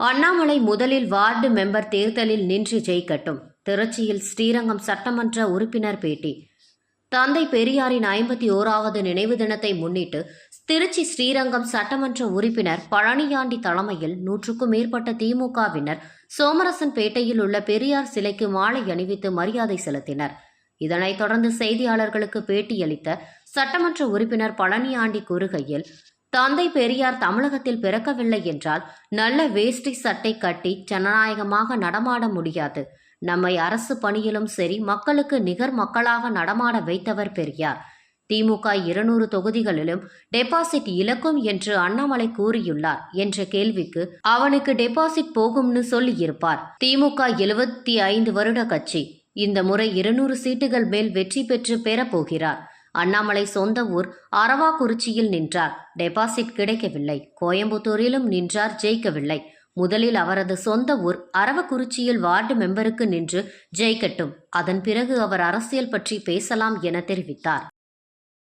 அண்ணாமலை முதலில் ward member தேர்தலில் நின்று ஜெயிக்கட்டும். திருச்சியில் ஸ்ரீரங்கம் சட்டமன்ற உறுப்பினர் பேட்டி. தந்தை பெரியாரின் ஐம்பத்தி ஓராவது நினைவு தினத்தை முன்னிட்டு திருச்சி ஸ்ரீரங்கம் சட்டமன்ற உறுப்பினர் பழனியாண்டி தலைமையில் நூற்றுக்கும் மேற்பட்ட திமுகவினர் சோமரசன் பேட்டையில் உள்ள பெரியார் சிலைக்கு மாலை அணிவித்து மரியாதை செலுத்தினர். இதனைத் தொடர்ந்து செய்தியாளர்களுக்கு பேட்டியளித்த சட்டமன்ற உறுப்பினர் பழனியாண்டி கூறுகையில் தந்தை பெரியார் தமிழகத்தில் பிறக்கவில்லை என்றால் நல்ல வேஷ்டி சட்டை கட்டி ஜனநாயகமாக நடமாட முடியாது. நம்மை அரசு பணியிலும் சரி மக்களுக்கு நிகர் மக்களாக நடமாட வைத்தவர் பெரியார். திமுக இருநூறு தொகுதிகளிலும் டெபாசிட் இழக்கும் என்று அண்ணாமலை கூறியுள்ளார் என்ற கேள்விக்கு அவனுக்கு டெபாசிட் போகும்னு சொல்லியிருப்பார். திமுக எழுபத்தி ஐந்து வருட கட்சி. இந்த முறை இருநூறு சீட்டுகள் மேல் வெற்றி பெற்று பெறப்போகிறார். அண்ணாமலை சொந்த ஊர் அரவாக்குறிச்சியில் நின்றார். டெபாசிட் கிடைக்கவில்லை. கோயம்புத்தூரிலும் நின்றார் ஜெயிக்கவில்லை. முதலில் அவரது சொந்த ஊர் அரவக்குறிச்சியில் வார்டு மெம்பருக்கு நின்று ஜெயிக்கட்டும். அதன் பிறகு அவர் அரசியல் பற்றி பேசலாம் என தெரிவித்தார்.